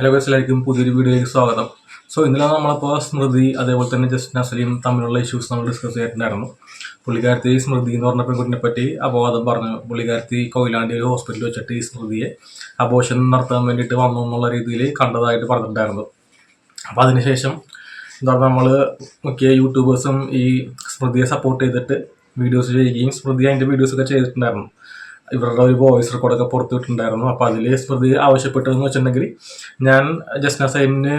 Hello ഗസ്റ്റിലായിരിക്കും പുതിയൊരു വീഡിയോയിലേക്ക് സ്വാഗതം. സോ ഇന്നലെ നമ്മളിപ്പോൾ സ്മൃതി അതേപോലെ തന്നെ ജസ്റ്റിൻ അസലിയും തമ്മിലുള്ള ഇഷ്യൂസ് നമ്മൾ ഡിസ്കസ് ചെയ്തിട്ടുണ്ടായിരുന്നു. പുള്ളിക്കാരത്തി സ്മൃതി എന്ന് പറഞ്ഞ പെൺകുട്ടിനെ പറ്റി അപവാദം പറഞ്ഞു. പുള്ളിക്കാരത്തി കൊയിലാണ്ടി ഒരു ഹോസ്പിറ്റലിൽ വെച്ചിട്ട് ഈ സ്മൃതിയെ അബോഷൻ നടത്താൻ വേണ്ടിയിട്ട് വന്നു എന്നുള്ള രീതിയിൽ കണ്ടതായിട്ട് പറഞ്ഞിട്ടുണ്ടായിരുന്നു. അപ്പോൾ അതിനുശേഷം എന്താ പറയുക നമ്മൾ മിക്ക യൂട്യൂബേഴ്സും ഈ സ്മൃതിയെ സപ്പോർട്ട് ചെയ്തിട്ട് വീഡിയോസ് ചെയ്യുകയും സ്മൃതി അതിന്റെ വീഡിയോസൊക്കെ ചെയ്തിട്ടുണ്ടായിരുന്നു. ഇവരുടെ ഒരു വോയിസ് റെക്കോർഡൊക്കെ പുറത്തുവിട്ടുണ്ടായിരുന്നു അപ്പോൾ അതിൽ സ്മൃതി ആവശ്യപ്പെട്ടതെന്ന് വെച്ചിട്ടുണ്ടെങ്കിൽ ഞാൻ ജസ്ന സലീമിന്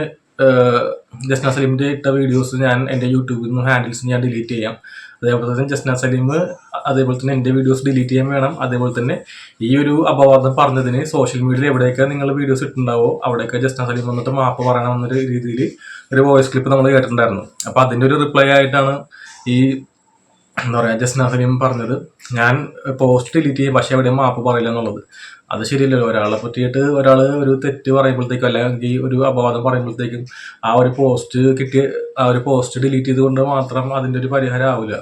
ജസ്ന സലീമിന്റെ ഇട്ട വീഡിയോസ് ഞാൻ എന്റെ യൂട്യൂബിൽ നിന്നും ഹാൻഡിൽസ് ഞാൻ ഡിലീറ്റ് ചെയ്യാം. അതേപോലെ തന്നെ ജസ്ന സലീം അതേപോലെ തന്നെ എന്റെ വീഡിയോസ് ഡിലീറ്റ് ചെയ്യാൻ വേണം. അതേപോലെ തന്നെ ഈ ഒരു അപവാദം പറഞ്ഞതിന് സോഷ്യൽ മീഡിയയിൽ എവിടെയൊക്കെ നിങ്ങൾ വീഡിയോസ് ഇട്ടുണ്ടാവോ അവിടെയൊക്കെ ജസ്ന സലീം വന്നിട്ട് മാപ്പ് പറയണം എന്നൊരു രീതിയിൽ ഒരു വോയിസ് ക്ലിപ്പ് നമ്മൾ കേട്ടിട്ടുണ്ടായിരുന്നു. അപ്പോൾ അതിന്റെ ഒരു റിപ്ലൈ ആയിട്ടാണ് ഈ എന്താ പറയുക ജസ്റ്റ് നസീം പറഞ്ഞത്. ഞാൻ പോസ്റ്റ് ഡിലീറ്റ് ചെയ്യും പക്ഷേ എവിടെയും മാപ്പ് പറയില്ല എന്നുള്ളത്. അത് ശരിയല്ലല്ലോ. ഒരാളെ പറ്റിയിട്ട് ഒരാൾ ഒരു തെറ്റ് പറയുമ്പോഴത്തേക്കും അല്ലെങ്കിൽ ഒരു അപവാദം പറയുമ്പോഴത്തേക്കും ആ ഒരു പോസ്റ്റ് കിട്ടിയ ആ ഒരു പോസ്റ്റ് ഡിലീറ്റ് ചെയ്തുകൊണ്ട് മാത്രം അതിന്റെ ഒരു പരിഹാരം ആവില്ല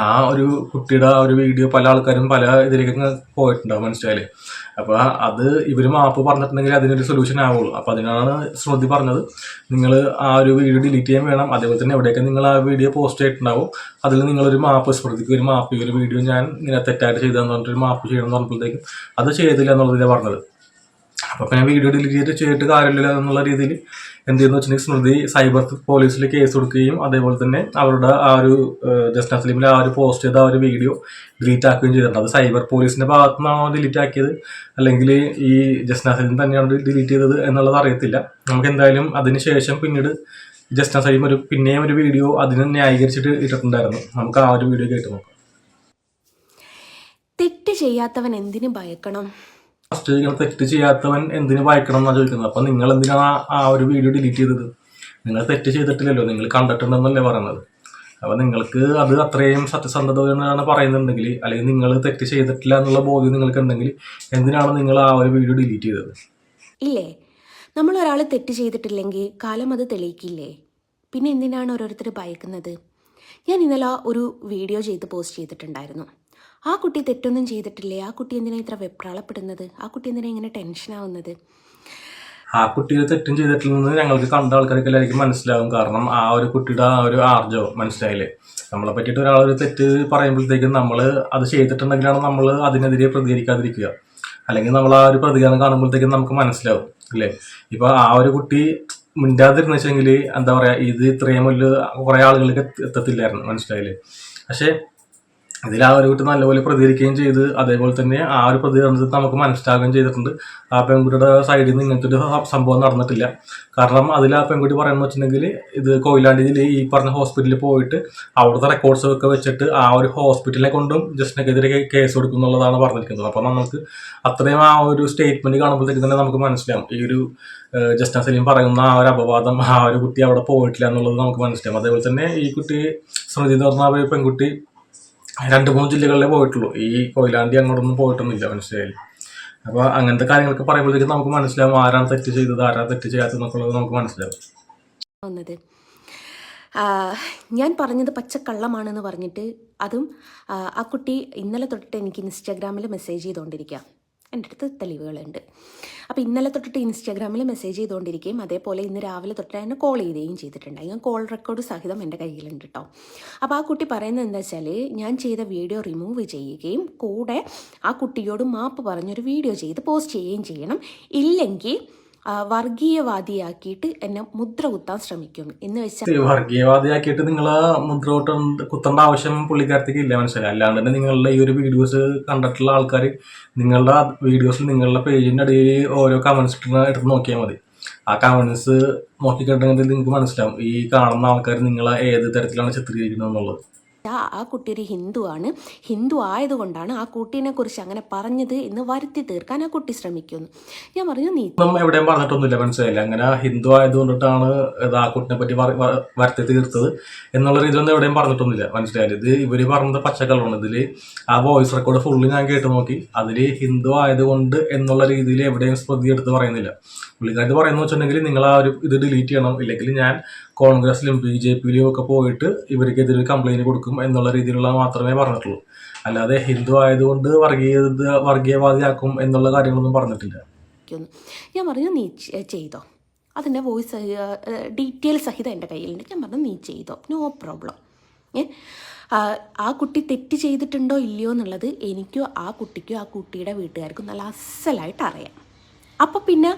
ആ ഒരു കുട്ടിയുടെ ആ ഒരു വീഡിയോ പല ആൾക്കാരും പല ഇതിലേക്ക് പോയിട്ടുണ്ടാവും മനസ്സിലായില്ലേ? അപ്പോൾ അത് ഇവർ മാപ്പ് പറഞ്ഞിട്ടുണ്ടെങ്കിൽ അതിനൊരു സൊല്യൂഷൻ ആവുള്ളൂ. അപ്പൊ അതിനാണ് ശ്രുതി പറഞ്ഞത്. നിങ്ങൾ ആ ഒരു വീഡിയോ ഡിലീറ്റ് ചെയ്യാൻ വേണം. അതേപോലെ തന്നെ എവിടെയൊക്കെ നിങ്ങൾ ആ വീഡിയോ പോസ്റ്റ് ചെയ്തിട്ടുണ്ടാവും അതിൽ നിങ്ങളൊരു മാപ്പ് സ്മൃതിക്ക് ഒരു മാപ്പ് ഈ ഒരു വീഡിയോ ഞാൻ ഇങ്ങനെ തെറ്റായിട്ട് ചെയ്തതെന്ന് പറഞ്ഞിട്ട് മാപ്പ് ചെയ്യണം എന്ന് പറഞ്ഞപ്പോഴത്തേക്കും അത് ചെയ്തില്ല എന്നുള്ളതിലാണ് പറഞ്ഞത്. അപ്പോൾ പിന്നെ വീഡിയോ ഡിലീറ്റ് ചെയ്തിട്ട് കാര്യമില്ല എന്നുള്ള രീതിയിൽ എന്ത് ചെയ്യുന്നു വെച്ചിട്ടുണ്ടെങ്കിൽ സ്മൃതി സൈബർ പോലീസിൽ കേസ് കൊടുക്കുകയും അതേപോലെ തന്നെ അവരുടെ ആ ഒരു ജസ്റ്റ് അസ്ലീമിൽ ആ ഒരു പോസ്റ്റ് ചെയ്ത ആ ഒരു വീഡിയോ ഡിലീറ്റ് ആക്കുകയും ചെയ്തിട്ടുണ്ട്. അത് സൈബർ പോലീസിന്റെ ഭാഗത്തു നിന്നാണോ ഡിലീറ്റ് ആക്കിയത്? അല്ലെങ്കിൽ ഈ ജസ്റ്റ് അസ്ലീം തന്നെയാണ് ഡിലീറ്റ് ചെയ്തത് എന്നുള്ളത് അറിയത്തില്ല. നമുക്ക് എന്തായാലും അതിന് ശേഷം പിന്നീട് ജസ്റ്റ് സലീം ഒരു പിന്നെയും ഒരു വീഡിയോ അതിനെ ന്യായീകരിച്ചിട്ട് ഇട്ടിട്ടുണ്ടായിരുന്നു. നമുക്ക് ആ ഒരു വീഡിയോ കേട്ട് നോക്കാം. തെറ്റ് ചെയ്യാത്തവൻ എന്തിനു ഭയക്കണം? ഫസ്റ്റ് ഇങ്ങനെ തെറ്റ് ചെയ്യാത്തവൻ എന്തിനു വായിക്കണം എന്നാണ് ചോദിക്കുന്നത്? അപ്പം നിങ്ങൾ എന്തിനാണ് ആ- ആ ഒരു വീഡിയോ ഡിലീറ്റ് ചെയ്തത്? നിങ്ങൾ തെറ്റ് ചെയ്തിട്ടില്ലല്ലോ നിങ്ങൾ കണ്ടിട്ടുണ്ടെന്നല്ലേ പറയുന്നത്. അപ്പം നിങ്ങൾക്ക് അത് അത്രയും സത്യസന്ധതയാണ് പറയുന്നുണ്ടെങ്കിൽ അല്ലെങ്കിൽ നിങ്ങൾ തെറ്റ് ചെയ്തിട്ടില്ല എന്നുള്ള ബോധ്യം നിങ്ങൾക്ക് ഉണ്ടെങ്കിൽ എന്തിനാണ് നിങ്ങൾ ആ ഒരു വീഡിയോ ഡിലീറ്റ് ചെയ്തത്? ഇല്ലേ? നമ്മൾ ഒരാൾ തെറ്റ് ചെയ്തിട്ടില്ലെങ്കിൽ കാലം അത് തെളിയിക്കില്ലേ? പിന്നെ എന്തിനാണ് ഓരോരുത്തർ ഭയക്കുന്നത്? ഞാൻ ഇന്നലെ ഒരു വീഡിയോ ചെയ്ത് പോസ്റ്റ് ചെയ്തിട്ടുണ്ടായിരുന്നു. ആ കുട്ടി തെറ്റൊന്നും ചെയ്തിട്ടില്ലേ? ആ കുട്ടി എന്തിനാ ഇത്ര വെപ്രാളപ്പെടുന്നത്? ആ കുട്ടി എന്തിനാ ഇങ്ങനെ ടെൻഷൻ ആവുന്നത്? ആ കുട്ടിയെ തെറ്റും ചെയ്തിട്ടില്ലെന്ന് ഞങ്ങൾക്ക് കണ്ട ആൾക്കാർക്ക് എല്ലാവർക്കും മനസ്സിലാവും. കാരണം ആ ഒരു കുട്ടിയുടെ ആ ഒരു ആർജോ മനസ്സിലായില്ലേ? നമ്മളെ പറ്റിയിട്ട് ഒരു തെറ്റ് പറയുമ്പോഴത്തേക്കും നമ്മൾ അത് ചെയ്തിട്ടുണ്ടെങ്കിലാണ് നമ്മൾ അതിനെതിരെ പ്രതികരിക്കാതിരിക്കുക. അല്ലെങ്കിൽ നമ്മൾ ആ ഒരു പ്രതികരണം കാണുമ്പോഴത്തേക്കും നമുക്ക് മനസ്സിലാവും അല്ലേ? ഇപ്പൊ ആ ഒരു കുട്ടി മിണ്ടാതിരുന്ന വെച്ചെങ്കിൽ എന്താ പറയാ ഇത് ഇത്രയും വലിയ കുറെ ആളുകൾക്ക് എത്ത- എത്തത്തില്ലായിരുന്നു മനസ്സിലായില്ലേ? പക്ഷേ ഇതിൽ ആ ഒരു കുട്ടി നല്ലപോലെ പ്രതികരിക്കുകയും ചെയ്ത് അതേപോലെ തന്നെ ആ ഒരു പ്രതികരണത്തിൽ നമുക്ക് മനസ്സിലാകുകയും ചെയ്തിട്ടുണ്ട്. ആ പെൺകുട്ടിയുടെ സൈഡിൽ നിന്ന് ഇങ്ങനത്തെ ഒരു സംഭവം നടന്നിട്ടില്ല. കാരണം അതിൽ ആ പെൺകുട്ടി പറയുന്നത് വെച്ചിട്ടുണ്ടെങ്കിൽ ഇത് കൊയിലാണ്ടിയിൽ ഈ പറഞ്ഞ ഹോസ്പിറ്റലിൽ പോയിട്ട് അവിടുത്തെ റെക്കോർഡ്സ് ഒക്കെ വെച്ചിട്ട് ആ ഒരു ഹോസ്പിറ്റലിനെ കൊണ്ടും ജസ്റ്റിനെതിരെ കേസ് കൊടുക്കും എന്നുള്ളതാണ് പറഞ്ഞിരിക്കുന്നത്. അപ്പോൾ നമുക്ക് അത്രയും ആ ഒരു സ്റ്റേറ്റ്മെന്റ് കാണുമ്പോഴത്തേക്ക് തന്നെ നമുക്ക് മനസ്സിലാവും. ഈ ഒരു ജസ്റ്റിൻ സലീം പറയുന്ന ആ ഒരു അപവാദം ആ ഒരു കുട്ടി അവിടെ പോയിട്ടില്ല എന്നുള്ളത് നമുക്ക് മനസ്സിലാവും. അതേപോലെ തന്നെ ഈ കുട്ടി സ്മൃതി എന്ന് പറഞ്ഞ ആ ഒരു പെൺകുട്ടി രണ്ട് മൂന്ന് ജില്ലകളിലേ പോയിട്ടുള്ളൂ. ഈ കൊയിലാണ്ടി അങ്ങോട്ടൊന്നും പോയിട്ടൊന്നുമില്ല മനസ്സിലായി അപ്പോൾ അങ്ങനത്തെ കാര്യങ്ങളൊക്കെ പറയുമ്പോഴത്തേക്കും നമുക്ക് മനസ്സിലാവും ആരാണ് തെറ്റ് ചെയ്തത് ആരാണ് തെറ്റ് ചെയ്യാത്തതെന്നൊക്കെ ഉള്ളത് നമുക്ക് മനസ്സിലാവും. ഞാൻ പറഞ്ഞത് പച്ചക്കള്ളമാണെന്ന് പറഞ്ഞിട്ട് അതും ആ കുട്ടി ഇന്നലെ തൊട്ടിട്ട് എനിക്ക് ഇൻസ്റ്റാഗ്രാമിൽ മെസ്സേജ് ചെയ്തുകൊണ്ടിരിക്കുക എന്റെ അടുത്ത് തെളിവുകളുണ്ട്. അപ്പോൾ ഇന്നലെ തൊട്ടിട്ട് ഇൻസ്റ്റാഗ്രാമിൽ മെസ്സേജ് ചെയ്തുകൊണ്ടിരിക്കുകയും അതേപോലെ ഇന്ന് രാവിലെ തൊട്ട് എന്നെ കോൾ ചെയ്യുകയും ചെയ്തിട്ടുണ്ട് ഞാൻ കോൾ റെക്കോർഡ് സഹിതം എന്റെ കയ്യിലുണ്ട് കേട്ടോ അപ്പോൾ ആ കുട്ടി പറയുന്നത് എന്താ വെച്ചാൽ ഞാൻ ചെയ്ത വീഡിയോ റിമൂവ് ചെയ്യുകയും കൂടെ ആ കുട്ടിയോട് മാപ്പ് പറഞ്ഞൊരു വീഡിയോ ചെയ്ത് പോസ്റ്റ് ചെയ്യുകയും ചെയ്യണം. ഇല്ലെങ്കിൽ വർഗീയവാദിയാക്കിയിട്ട് എന്നെ മുദ്ര കുത്താൻ ശ്രമിക്കും എന്ന് വെച്ചാൽ വർഗീയവാദിയാക്കിയിട്ട് നിങ്ങൾ മുദ്ര കുത്തേണ്ട ആവശ്യം പുള്ളിക്കാരത്തേക്ക് ഇല്ല മനസ്സിലായി. അല്ലാണ്ട് തന്നെ നിങ്ങളുടെ ഈ ഒരു വീഡിയോസ് കണ്ടിട്ടുള്ള ആൾക്കാർ നിങ്ങളുടെ വീഡിയോസിൽ നിങ്ങളുടെ പേജിന്റെ അടിയിൽ ഓരോ കമൻസ് എടുത്ത് നോക്കിയാൽ മതി. ആ കമന്റ്സ് നോക്കിക്കണ്ടെങ്കിൽ നിങ്ങൾക്ക് മനസ്സിലാവും ഈ കാണുന്ന ആൾക്കാർ നിങ്ങളെ ഏത് തരത്തിലാണ് ചിത്രീകരിക്കുന്നത് എന്നുള്ളത് ആ കുട്ടി ഒരു ആണ് ഹിന്ദു ആയതുകൊണ്ടാണ് ആ കുട്ടീനെ കുറിച്ച് അങ്ങനെ പറഞ്ഞത് എന്ന് വരുത്തി തീർക്കാൻ ആ കുട്ടി ശ്രമിക്കുന്നു. ഞാൻ പറഞ്ഞു നീ എവിടെയും പറഞ്ഞിട്ടൊന്നുമില്ല മനസ്സിലായില്ല? അങ്ങനെ ഹിന്ദു ആയതുകൊണ്ടിട്ടാണ് ആ കുട്ടിനെ പറ്റി വരുത്തി തീർത്തത് എന്നുള്ള രീതിയിലൊന്നും എവിടെയും പറഞ്ഞിട്ടൊന്നുമില്ല. മനസ്സിലായില്ല? ഇത് ഇവർ പറഞ്ഞത് പച്ചക്കളാണ് ഇതിൽ ആ വോയിസ് റെക്കോർഡ് ഫുള്ള് ഞാൻ കേട്ട് നോക്കി. അതിൽ ഹിന്ദു ആയതുകൊണ്ട് എന്നുള്ള രീതിയിൽ എവിടെയും സ്മൃതി എടുത്ത് പറയുന്നില്ല. പുള്ളിക്കാരത്ത് പറയുന്നത് വെച്ചിട്ടുണ്ടെങ്കിൽ നിങ്ങൾ ആ ഒരു ഇത് ഡിലീറ്റ് ചെയ്യണം. ഇല്ലെങ്കിൽ ഞാൻ കോൺഗ്രസിലും ബി ജെ പിയിലും ഒക്കെ പോയിട്ട് ഇവർക്കെതിരെ കംപ്ലൈന്റ് കൊടുക്കും എന്നുള്ള രീതിയിലുള്ള മാത്രമേ പറഞ്ഞിട്ടുള്ളൂ. അല്ലാതെ ഹിന്ദു ആയതുകൊണ്ട് വർഗീയ വർഗീയവാദിയാക്കും എന്നുള്ള കാര്യങ്ങളൊന്നും പറഞ്ഞിട്ടില്ല. ഞാൻ പറഞ്ഞു നീ ചെയ്തോ. അതിന്റെ വോയിസ് ഡീറ്റെയിൽ സഹിതം എന്റെ കയ്യിലുണ്ട്. ഞാൻ പറഞ്ഞു നീ ചെയ്തോ. നോ പ്രോബ്ലം ആ കുട്ടി തെറ്റ് ചെയ്തിട്ടുണ്ടോ ഇല്ലയോ എന്നുള്ളത് എനിക്കോ ആ കുട്ടിക്കോ ആ കുട്ടിയുടെ വീട്ടുകാർക്കും നല്ല അസലായിട്ട് അറിയാം. അപ്പോൾ പിന്നെ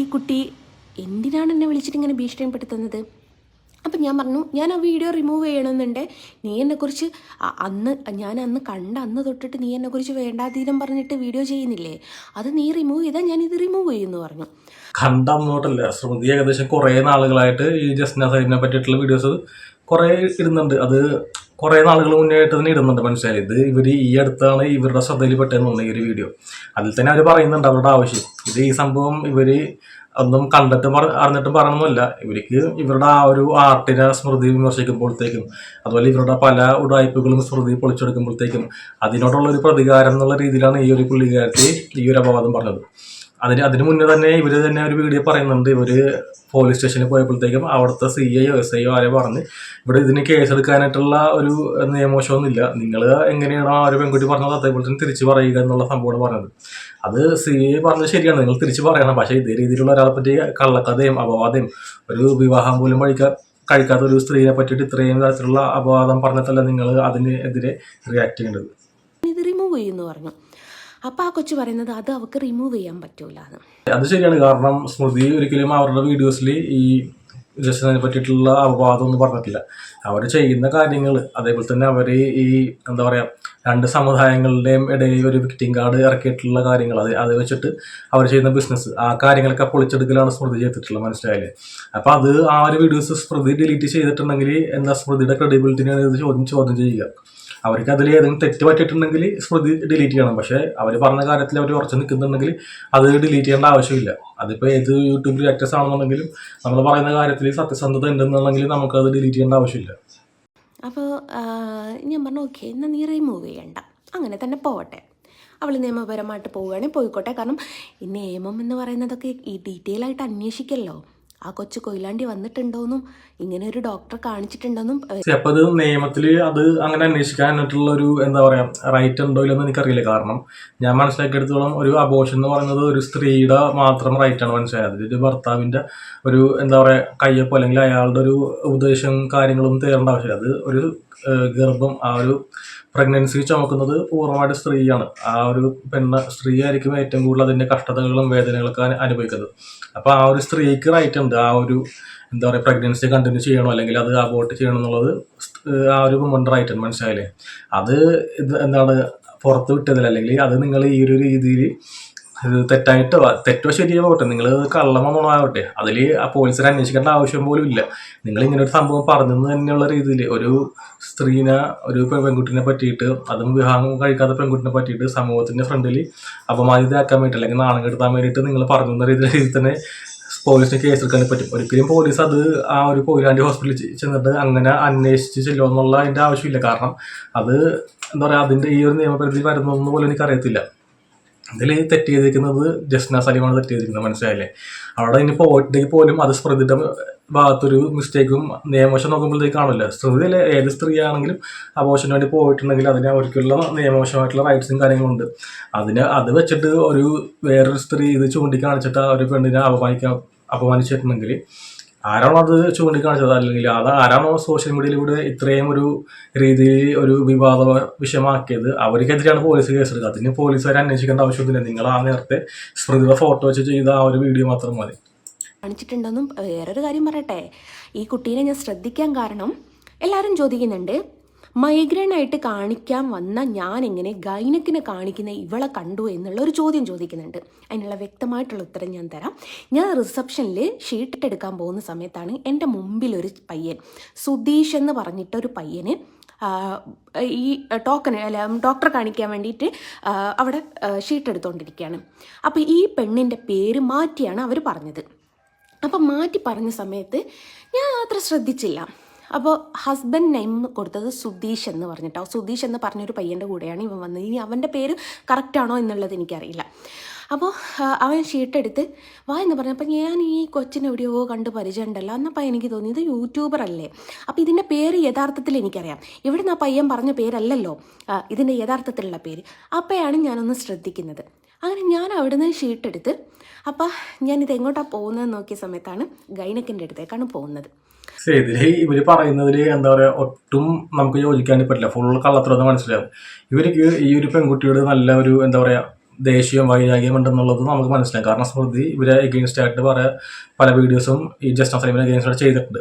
ഈ കുട്ടി എന്തിനാണ് എന്നെ വിളിച്ചിട്ട് ഇങ്ങനെ ഭീഷണിപ്പെടുത്തുന്നത് അപ്പം ഞാൻ പറഞ്ഞു ഞാൻ ആ വീഡിയോ റിമൂവ് ചെയ്യണമെന്നുണ്ട്. നീ എന്നെക്കുറിച്ച് അന്ന് ഞാൻ അന്ന് കണ്ട അന്ന് തൊട്ടിട്ട് നീ എന്നെക്കുറിച്ച് വേണ്ടാതീരം പറഞ്ഞിട്ട് വീഡിയോ ചെയ്യുന്നില്ലേ? അത് നീ റിമൂവ് ചെയ്താൽ ഞാൻ ഇത് റിമൂവ് ചെയ്യുമെന്ന് പറഞ്ഞു. കണ്ട ശ്രുതി ഏകദേശം കുറേ നാളുകളായിട്ട് ഈ ജസ്ന പറ്റിയിട്ടുള്ള വീഡിയോസ് കുറേ ഇടുന്നുണ്ട്. അത് കുറേ നാളുകൾ മുന്നേയായിട്ട് തന്നെ ഇടുന്നുണ്ട് മനസ്സിലായി ഇത് ഇവർ ഈ അടുത്താണ് ഇവരുടെ ശ്രദ്ധയിൽ പെട്ടെന്ന് തോന്നുന്നത് ഈ ഒരു വീഡിയോ അതിൽ തന്നെ അവർ പറയുന്നുണ്ട് അവരുടെ ആവശ്യം. ഇത് ഈ സംഭവം ഇവർ ഒന്നും കണ്ടിട്ടും അറിഞ്ഞിട്ടും പറയണമെന്നില്ല ഇവർക്ക് ഇവരുടെ ആ ഒരു ആർട്ടിനെ സ്മൃതി വിമർശിക്കുമ്പോഴത്തേക്കും അതുപോലെ ഇവരുടെ പല ഉടായ്പകളും സ്മൃതി പൊളിച്ചെടുക്കുമ്പോഴത്തേക്കും അതിനോടുള്ള ഒരു പ്രതികാരം എന്നുള്ള രീതിയിലാണ് ഈ ഒരു പുള്ളിക്കാരത്തി ഈ ഒരു അപവാദം പറഞ്ഞത്. അതിന് അതിന് മുന്നേ തന്നെ ഇവർ തന്നെ ഒരു വീഡിയോ പറയുന്നുണ്ട്. ഇവർ പോലീസ് സ്റ്റേഷനിൽ പോയപ്പോഴത്തേക്കും അവിടുത്തെ സി ഐയോ എസ് ഐയോ ആരെ പറഞ്ഞ് ഇവിടെ ഇതിന് കേസെടുക്കാനായിട്ടുള്ള ഒരു നിയമവശമൊന്നുമില്ല. നിങ്ങൾ എങ്ങനെയാണോ ആ ഒരു പെൺകുട്ടി പറഞ്ഞത് അതേപോലെ തന്നെ തിരിച്ചു പറയുക എന്നുള്ള സംഭവമാണ് പറഞ്ഞത്. അത് സി ഐ പറഞ്ഞത് ശരിയാണ്. നിങ്ങൾ തിരിച്ചു പറയണം. പക്ഷേ ഇതേ രീതിയിലുള്ള ഒരാളെ പറ്റി കള്ളക്കഥയും അപവാദയും ഒരു വിവാഹം പോലും കഴിക്കാൻ കഴിക്കാത്ത ഒരു സ്ത്രീയെ പറ്റിയിട്ട് ഇത്രയും തരത്തിലുള്ള അപവാദം പറഞ്ഞിട്ടല്ല നിങ്ങൾ അതിനെതിരെ റിയാക്ട് ചെയ്യേണ്ടത്. റിമൂവ് പറഞ്ഞു അപ്പോൾ ആ കൊച്ചു പറയുന്നത് അത് അവർക്ക് റിമൂവ് ചെയ്യാൻ പറ്റൂല അത് ശരിയാണ്. കാരണം സ്മൃതി ഒരിക്കലും അവരുടെ വീഡിയോസിൽ ഈ ജസ്റ്റിനെ പറ്റിയിട്ടുള്ള അപവാദമൊന്നും പറഞ്ഞിട്ടില്ല. അവർ ചെയ്യുന്ന കാര്യങ്ങൾ അതേപോലെ തന്നെ അവർ ഈ എന്താ പറയുക രണ്ട് സമുദായങ്ങളുടെയും ഇടയിൽ ഒരു വിക്ടിം കാർഡ് ഇറക്കിയിട്ടുള്ള കാര്യങ്ങൾ അത് അത് വെച്ചിട്ട് അവർ ചെയ്യുന്ന ബിസിനസ് ആ കാര്യങ്ങളൊക്കെ പൊളിച്ചെടുക്കലാണ് സ്മൃതി ചെയ്തിട്ടുള്ളത് മനസ്സിലായില്ലേ? അപ്പോൾ അത് ആ ഒരു വീഡിയോസ് സ്മൃതി ഡിലീറ്റ് ചെയ്തിട്ടുണ്ടെങ്കിൽ എന്താ സ്മൃതിയുടെ ക്രെഡിബിലിറ്റിനെ ചോദ്യം ചോദ്യം ചെയ്യുക. അവർക്ക് അതിൽ ഏതെങ്കിലും തെറ്റ് പറ്റിയിട്ടുണ്ടെങ്കിൽ സ്മൃതി ഡിലീറ്റ് ചെയ്യണം. പക്ഷേ അവർ പറഞ്ഞ കാര്യത്തിൽ അവർ ഉറച്ചു നിൽക്കുന്നുണ്ടെങ്കിൽ അത് ഡിലീറ്റ് ചെയ്യേണ്ട ആവശ്യമില്ല. അതിപ്പോൾ ഏത് യൂട്യൂബ് റിയാക്ടേഴ്സ് ആണെന്നുണ്ടെങ്കിലും നമ്മൾ പറയുന്ന കാര്യത്തിൽ സത്യസന്ധത ഉണ്ടെന്നുണ്ടെങ്കിൽ അത് ഡിലീറ്റ് ചെയ്യേണ്ട ആവശ്യമില്ല. അപ്പോൾ ഞാൻ പറഞ്ഞു ഓക്കെ എന്നാൽ നീ റിമൂവ് ചെയ്യണ്ട. അങ്ങനെ തന്നെ പോവട്ടെ. അവൾ നിയമപരമായിട്ട് പോവുകയാണെങ്കിൽ പോയിക്കോട്ടെ. കാരണം ഈ നിയമം എന്ന് പറയുന്നതൊക്കെ ഈ ഡീറ്റെയിൽ ആയിട്ട് അന്വേഷിക്കല്ലോ. ആ കൊച്ചു കൊയിലാണ്ടി വന്നിട്ടുണ്ടോന്നും ഇങ്ങനെ ഒരു ഡോക്ടറെ കാണിച്ചിട്ടുണ്ടോന്നും അപ്പൊ അത് നിയമത്തിൽ അത് അങ്ങനെ അന്വേഷിക്കാനായിട്ടുള്ള ഒരു എന്താ പറയാ റൈറ്റ് ഉണ്ടോ ഇല്ലെന്ന് എനിക്കറിയില്ല. കാരണം ഞാൻ മനസ്സിലാക്കിയെടുത്തോളം ഒരു അബോഷൻ എന്ന് പറയുന്നത് ഒരു സ്ത്രീയുടെ മാത്രം റൈറ്റ് ആണ് മനസ്സിലായത്. ഇത് ഭർത്താവിന്റെ ഒരു എന്താ പറയാ കയ്യപ്പോ അല്ലെങ്കിൽ അയാളുടെ ഒരു ഉപദേശം കാര്യങ്ങളും തേടേണ്ട ആവശ്യമില്ല. അത് ഒരു ഗർഭം ആ ഒരു പ്രഗ്നൻസി ചുമക്കുന്നത് പൂർണമായിട്ട് സ്ത്രീയാണ്. ആ ഒരു പെണ്ണ സ്ത്രീ ആയിരിക്കും ഏറ്റവും കൂടുതൽ അതിന്റെ കഷ്ടതകളും വേദനകളൊക്കെ അനു- അനുഭവിക്കുന്നത്. അപ്പോൾ ആ ഒരു സ്ത്രീക്ക് റൈറ്റ് ഉണ്ട്. ആ ഒരു എന്താ പറയുക പ്രഗ്നൻസി കണ്ടിന്യൂ ചെയ്യണോ അല്ലെങ്കിൽ അത് അബോർട്ട് ചെയ്യണം എന്നുള്ളത് ആ ഒരു വുമന്റെ റൈറ്റ് ഉണ്ട് മനസ്സിലായില്ലേ? അത് എന്താണ് പുറത്ത് വിട്ടതിൽ അല്ലെങ്കിൽ അത് നിങ്ങൾ ഈ ഒരു രീതിയിൽ ഇത് തെറ്റായിട്ട് തെറ്റോ ശരിയോ പോട്ടെ നിങ്ങൾ കള്ളമോ ആവട്ടെ അതിൽ ആ പോലീസിനെ അന്വേഷിക്കേണ്ട ആവശ്യം പോലും ഇല്ല. നിങ്ങൾ ഇങ്ങനെ ഒരു സംഭവം പറഞ്ഞു തന്നെയുള്ള രീതിയിൽ ഒരു സ്ത്രീനെ ഒരു പെൺകുട്ടിനെ പറ്റിയിട്ട് അതും വിവാഹം കഴിക്കാത്ത പെൺകുട്ടിനെ പറ്റിയിട്ട് സമൂഹത്തിന്റെ ഫ്രണ്ടിൽ അപമാനിതയാക്കാൻ വേണ്ടി അല്ലെങ്കിൽ നാണം കെടുത്താൻ വേണ്ടിയിട്ട് നിങ്ങൾ പറഞ്ഞ രീതിയിൽ തന്നെ പോലീസിന് കേസ് എടുക്കാൻ പറ്റും. ഒരിക്കലും പോലീസ് അത് ആ ഒരു കൊയിലാണ്ടി ഹോസ്പിറ്റലിൽ ചെന്നിട്ട് അങ്ങനെ അന്വേഷിച്ച് ചെല്ലുമെന്നുള്ള അതിന്റെ ആവശ്യമില്ല. കാരണം അത് എന്താ പറയുക അതിന്റെ ഈ ഒരു നിയമപരിധി വരുന്നതെന്ന് പോലും എനിക്കറിയത്തില്ല. ഇതിൽ തെറ്റ് ചെയ്തിരിക്കുന്നത് ജസ്ന സലീമാണ് തെറ്റ് ചെയ്തിരിക്കുന്നത് മനസ്സിലായില്ലേ? അവിടെ ഇനി പോയിട്ടെങ്കിൽ പോലും അത് സ്മൃതിയുടെ ഭാഗത്തൊരു മിസ്റ്റേക്കും നിയമവശം നോക്കുമ്പോഴത്തേക്ക് കാണില്ല സ്മൃതിയിലെ ഏത് സ്ത്രീയാണെങ്കിലും അപോഷന് വേണ്ടി പോയിട്ടുണ്ടെങ്കിൽ അതിന് അവർക്കുള്ള നിയമവശമായിട്ടുള്ള റൈറ്റ്സും കാര്യങ്ങളുണ്ട്. അതിന് അത് വെച്ചിട്ട് ഒരു വേറൊരു സ്ത്രീ ഇത് ചൂണ്ടിക്കാണിച്ചിട്ട് ആ ഒരു പെണ്ണിനെ അപമാനിക്കാൻ അപമാനിച്ചിട്ടുണ്ടെങ്കിൽ ആരാണോ അത് ചൂണ്ടിക്കാണിച്ചത്? അല്ലെങ്കിൽ അത് ആരാണോ സോഷ്യൽ മീഡിയയിലൂടെ ഇത്രയും ഒരു രീതിയിൽ ഒരു വിവാദ വിഷയമാക്കിയത്? അവർക്കെതിരെയാണ് പോലീസ് കേസെടുക്കുക അതിന് പോലീസുകാരെ അന്വേഷിക്കേണ്ട ആവശ്യമൊന്നുമില്ല. നിങ്ങൾ ആ നേരത്തെ സ്മൃതിയുടെ ഫോട്ടോ വെച്ച് ചെയ്ത ആ ഒരു വീഡിയോ മാത്രം മതി. കാണിച്ചിട്ടുണ്ടെന്നും വേറൊരു കാര്യം പറയട്ടെ. ഈ കുട്ടീനെ ഞാൻ ശ്രദ്ധിക്കാൻ കാരണം എല്ലാവരും ചോദിക്കുന്നുണ്ട്. മൈഗ്രെയിൻ ആയിട്ട് കാണിക്കാൻ വന്ന ഞാൻ എങ്ങനെ ഗൈനക്കിനെ കാണിക്കുന്ന ഇവളെ കണ്ടു എന്നുള്ള ഒരു ചോദ്യം ചോദിക്കുന്നുണ്ട്. അതിനുള്ള വ്യക്തമായിട്ടുള്ള ഉത്തരം ഞാൻ തരാം. ഞാൻ റിസപ്ഷനിൽ ഷീറ്റ് എടുക്കാൻ പോകുന്ന സമയത്താണ് എന്റെ മുമ്പിലൊരു പയ്യൻ സുധീഷ് എന്ന് പറഞ്ഞിട്ടൊരു പയ്യന് ആ, ഈ ടോക്കൺ അല്ല ഡോക്ടർ കാണിക്കാൻ വേണ്ടിയിട്ട് അവിടെ ഷീറ്റ് എടുത്തുകൊണ്ടിരിക്കുകയാണ് അപ്പോൾ ഈ പെണ്ണിന്റെ പേര് മാറ്റിയാണ് അവർ പറഞ്ഞത്. അപ്പം മാറ്റി പറഞ്ഞ സമയത്ത് ഞാൻ അത്ര ശ്രദ്ധിച്ചില്ല. അപ്പോൾ ഹസ്ബൻഡ് നെയിം കൊടുത്തത് സുധീഷ് എന്ന് പറഞ്ഞിട്ടോ. സുധീഷ് എന്ന് പറഞ്ഞൊരു പയ്യന്റെ കൂടെയാണ് ഇവൻ വന്നത്. ഇനി അവന്റെ പേര് കറക്റ്റാണോ എന്നുള്ളത് എനിക്കറിയില്ല. അപ്പോൾ അവൻ ഷീട്ടെടുത്ത് വാ എന്ന് പറഞ്ഞപ്പോൾ ഞാൻ ഈ കൊച്ചിനെ എവിടെയോ കണ്ട് പരിചയമുണ്ടല്ലോ. എന്നപ്പോൾ എനിക്ക് തോന്നി ഇത് യൂട്യൂബർ അല്ലേ? അപ്പോൾ ഇതിന്റെ പേര് യഥാർത്ഥത്തിൽ എനിക്കറിയാം. ഇവിടുന്ന് ആ പയ്യൻ പറഞ്ഞ പേരല്ലല്ലോ. ഇതിന്റെ യഥാർത്ഥത്തിലുള്ള പേര്. അപ്പോഴാണ് ഞാനൊന്ന് ശ്രദ്ധിക്കുന്നത്. അങ്ങനെ ഞാൻ അവിടുന്ന് ഷീട്ടെടുത്ത് അപ്പം ഞാനിത് എങ്ങോട്ടാണ് പോകുന്നതെന്ന് നോക്കിയ സമയത്താണ് ഗൈനക്കിന്റെ അടുത്തേക്കാണ് പോകുന്നത്. ഇതിൽ ഇവർ പറയുന്നതിൽ എന്താ പറയാ ഒട്ടും നമുക്ക് യോജിക്കാൻ പറ്റില്ല. ഫുൾ കള്ളത്തരന്ന് മനസ്സിലാവും. ഇവർക്ക് ഈ ഒരു പെൺകുട്ടിയോട് നല്ല ഒരു എന്താ പറയാ ദേഷ്യവും വൈരാഗ്യം ഉണ്ടെന്നുള്ളത് നമുക്ക് മനസ്സിലാവും. കാരണം സ്മൃതി ഇവരെ എഗെയിൻസ്റ്റ് ആയിട്ട് പറയാ പല വീഡിയോസും ഈ ജസ്റ്റിൻ സലീമിനെ എഗെയിൻസ്റ്റ് ആയിട്ട് ചെയ്തിട്ടുണ്ട്.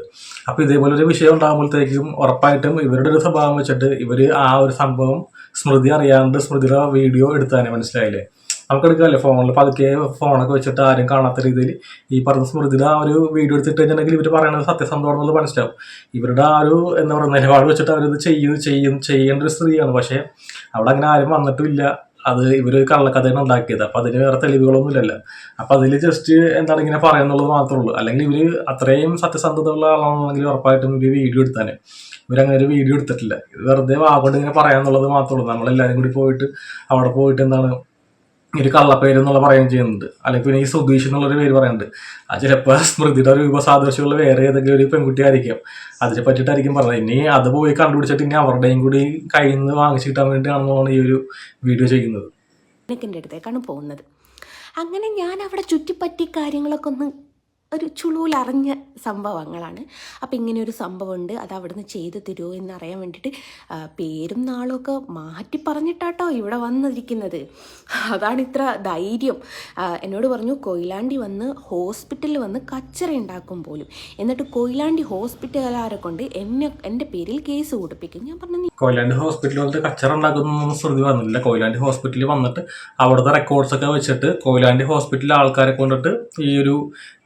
അപ്പോൾ ഇതേപോലെ ഒരു വിഷയം ഉണ്ടാകുമ്പോഴത്തേക്കും ഉറപ്പായിട്ടും ഇവരുടെ ഒരു സ്വഭാവം വെച്ചിട്ട് ഇവർ ആ ഒരു സംഭവം സ്മൃതി അറിയാണ്ട് സ്മൃതിയുടെ വീഡിയോ എടുത്താനേ മനസ്സിലായില്ലേ? നമുക്ക് എടുക്കാമല്ലേ ഫോണിൽ പതുക്കെ ഫോണൊക്കെ വെച്ചിട്ട് ആരും കാണാത്ത രീതിയിൽ ഈ പറഞ്ഞ സ്മൃതിയുടെ ആ ഒരു വീഡിയോ എടുത്തിട്ട് കഴിഞ്ഞിട്ടുണ്ടെങ്കിൽ ഇവർ പറയുന്നത് സത്യസന്ധമാണെന്നുള്ളത് മനസ്സിലാവും. ഇവരുടെ ആ ഒരു എന്താ പറയുക നിലപാട് വെച്ചിട്ട് അവരത് ചെയ്യും ചെയ്യും ചെയ്യേണ്ട ഒരു സ്ത്രീയാണ്. പക്ഷേ അവിടെ അങ്ങനെ ആരും വന്നിട്ടുമില്ല. അത് ഇവർ കള്ളക്കഥയാണ് ഉണ്ടാക്കിയത്. അപ്പം അതിന് വേറെ തെളിവുകളൊന്നും ഇല്ലല്ലോ അപ്പം അതിൽ ജസ്റ്റ് എന്താണ് ഇങ്ങനെ പറയുന്നുള്ളത് മാത്രമേ ഉള്ളൂ. അല്ലെങ്കിൽ ഇവർ അത്രയും സത്യസന്ധത ഉള്ള ആളാണെന്നുണ്ടെങ്കിൽ ഉറപ്പായിട്ടും ഇവർ വീഡിയോ എടുത്താനെ ഇവരങ്ങനെ ഒരു വീഡിയോ എടുത്തിട്ടില്ല. ഇത് വെറുതെ വാഗോണ്ട് ഇങ്ങനെ പറയാന്നുള്ളത് മാത്രമേ ഉള്ളൂ. നമ്മളെല്ലാവരും കൂടി പോയിട്ട് അവിടെ പോയിട്ട് എന്താണ് ഒരു കള്ളപ്പേര് എന്നുള്ള പറയുകയും ചെയ്യുന്നുണ്ട്. അല്ലെങ്കിൽ പിന്നെ ഈ സുധീഷ് എന്നുള്ളൊരു പേര് പറയുന്നുണ്ട്. അത് ചിലപ്പോൾ സ്മൃതിയുടെ ഒരു ഉപസാദൃശ്യമുള്ള വേറെ ഏതെങ്കിലും ഒരു പെൺകുട്ടി ആയിരിക്കും അതിനെ പറ്റിയിട്ടായിരിക്കും പറഞ്ഞത്. ഇനി അത് പോയി കണ്ടുപിടിച്ചിട്ട് ഇനി അവരുടെയും കൂടി കയ്യിൽ നിന്ന് വാങ്ങിച്ചു കിട്ടാൻ വേണ്ടിയാണെന്നാണ് ഈ ഒരു വീഡിയോ ചെയ്യുന്നത്. അടുത്തേക്കാണ് പോകുന്നത്. അങ്ങനെ ഞാൻ അവിടെ ചുറ്റിപ്പറ്റി കാര്യങ്ങളൊക്കെ ഒന്ന് ഒരു ചുളൂലറിഞ്ഞ സംഭവങ്ങളാണ്. അപ്പോൾ ഇങ്ങനെ ഒരു സംഭവമുണ്ട്. അത് അവിടുന്ന് ചെയ്ത് തരുമോ എന്നറിയാൻ വേണ്ടിയിട്ട് പേരും നാളും ഒക്കെ മാറ്റി പറഞ്ഞിട്ടാട്ടോ ഇവിടെ വന്നിരിക്കുന്നത്. അതാണ് ഇത്ര ധൈര്യം. എന്നോട് പറഞ്ഞു കൊയിലാണ്ടി വന്ന് ഹോസ്പിറ്റലിൽ വന്ന് കച്ചറ ഉണ്ടാക്കും പോലും. എന്നിട്ട് കൊയിലാണ്ടി ഹോസ്പിറ്റലുകാരെ കൊണ്ട് എന്നെ എന്റെ പേരിൽ കേസ് കൊടുപ്പിക്കും ഞാൻ പറഞ്ഞു "നീ കൊയിലാണ്ടി ഹോസ്പിറ്റലിൽ വന്നിട്ട് കച്ചറ ഉണ്ടാക്കുന്നൊന്നും ശ്രുതി വന്നില്ല. കൊയിലാണ്ടി ഹോസ്പിറ്റലിൽ വന്നിട്ട് അവിടുത്തെ റെക്കോർഡ്സ് ഒക്കെ വെച്ചിട്ട് കൊയിലാണ്ടി ഹോസ്പിറ്റലിലെ ആൾക്കാരെ കൊണ്ടിട്ട് ഈ ഒരു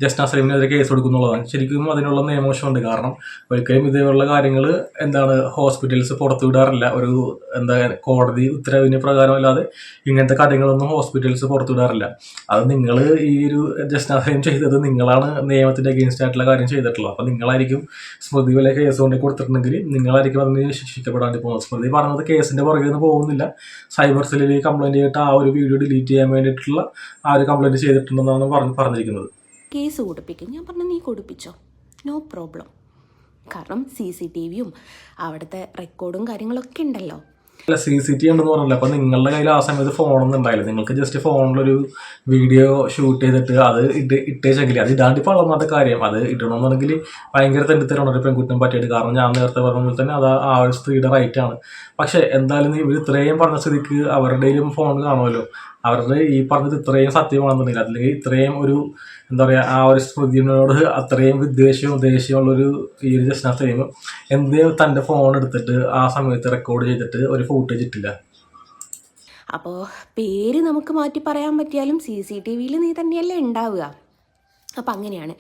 ജസ്ന സലീമിനെതിരെ കേസ് കൊടുക്കുന്നുള്ളതാണ് ശരിക്കും അതിനുള്ള നിയമവശമുണ്ട് കാരണം ഒരിക്കലും ഇതേപോലുള്ള കാര്യങ്ങൾ എന്താണ് ഹോസ്പിറ്റൽസ് പുറത്തു വിടാറില്ല. ഒരു എന്താ കോടതി ഉത്തരവിന് പ്രകാരമല്ലാതെ ഇങ്ങനത്തെ കാര്യങ്ങളൊന്നും ഹോസ്പിറ്റൽസ് പുറത്തു വിടാറില്ല. അത് നിങ്ങൾ ഈ ഒരു സലീം ചെയ്തത് നിങ്ങളാണ് നിയമത്തിന്റെ അഗെയിൻസ്റ്റ് ആയിട്ടുള്ള കാര്യം ചെയ്തിട്ടുള്ളത്. അപ്പോൾ നിങ്ങളായിരിക്കും സ്മൃതി വല്ല കേസ് കൊണ്ട് കൊടുത്തിട്ടുണ്ടെങ്കിൽ നിങ്ങളായിരിക്കും അതിന് ശിക്ഷിക്കപ്പെടാൻ പോകുന്നത്. സ്മൃതി പറഞ്ഞത് കേസിന്റെ പുറകിൽ നിന്ന് പോകുന്നില്ല. സൈബർ സെല്ലിൽ കംപ്ലൈന്റ് ചെയ്തിട്ട് ആ ഒരു വീഡിയോ ഡിലീറ്റ് ചെയ്യാൻ വേണ്ടിയിട്ടുള്ള ആ ഒരു കംപ്ലൈന്റ് ചെയ്തിട്ടുണ്ടെന്നാണ് പറഞ്ഞ് പറഞ്ഞിരിക്കുന്നത്. കേസ് കൊടുപ്പിക്കും. ഞാൻ പറഞ്ഞു നീ കൊടുപ്പിച്ചോ? No problem. കാരണം സി സി ടി വിയും അവിടുത്തെ റെക്കോർഡും കാര്യങ്ങളൊക്കെ ഉണ്ടല്ലോ. അല്ല സി സി ടി ഉണ്ടെന്ന് പറഞ്ഞില്ല. അപ്പൊ നിങ്ങളുടെ കയ്യിൽ ആ സമയത്ത് ഫോണൊന്നും ഉണ്ടായില്ല. നിങ്ങൾക്ക് ജസ്റ്റ് ഫോണിലൊരു വീഡിയോ ഷൂട്ട് ചെയ്തിട്ട് അത് ഇട്ട് ഇട്ടേച്ചെങ്കിൽ അത് ഇടാണ്ട് വളർന്നാത്ത കാര്യം. അത് ഇടണമെന്നുണ്ടെങ്കിൽ ഭയങ്കര തെണ്ടിത്തരണം ഒരു പെൺകുട്ടിയും പറ്റിയിട്ട്. കാരണം ഞാൻ നേരത്തെ പറഞ്ഞ പോലെ തന്നെ അത് ആ ഒരു സ്ത്രീയുടെ റൈറ്റാണ് പക്ഷേ എന്തായാലും ഇവർ ഇത്രയും പറഞ്ഞ സ്ഥിതിക്ക് അവരുടെയും ഫോൺ കാണുമല്ലോ. അവരുടെ ഈ പറഞ്ഞത് ഇത്രയും സത്യമാണെന്നുണ്ടെങ്കിൽ അല്ലെങ്കിൽ ഇത്രയും ഒരു എന്താ പറയുക ആ ഒരു സ്മൃതിയോട് അത്രയും വിദ്വേഷവും ദേഷ്യമുള്ളൊരു ഈ ഒരു ജസ്ന സലീം എന്തേ തന്റെ ഫോൺ എടുത്തിട്ട് ആ സമയത്ത് റെക്കോർഡ് ചെയ്തിട്ട് ഒരു ഫൂട്ടേജ് ഇട്ടില്ല? അപ്പോൾ പേര് നമുക്ക് മാറ്റി പറയാൻ പറ്റിയാലും സി സി ടി വിയിൽ നീ തന്നെയല്ലേ ഉണ്ടാവുക. അപ്പം അങ്ങനെയാണ്.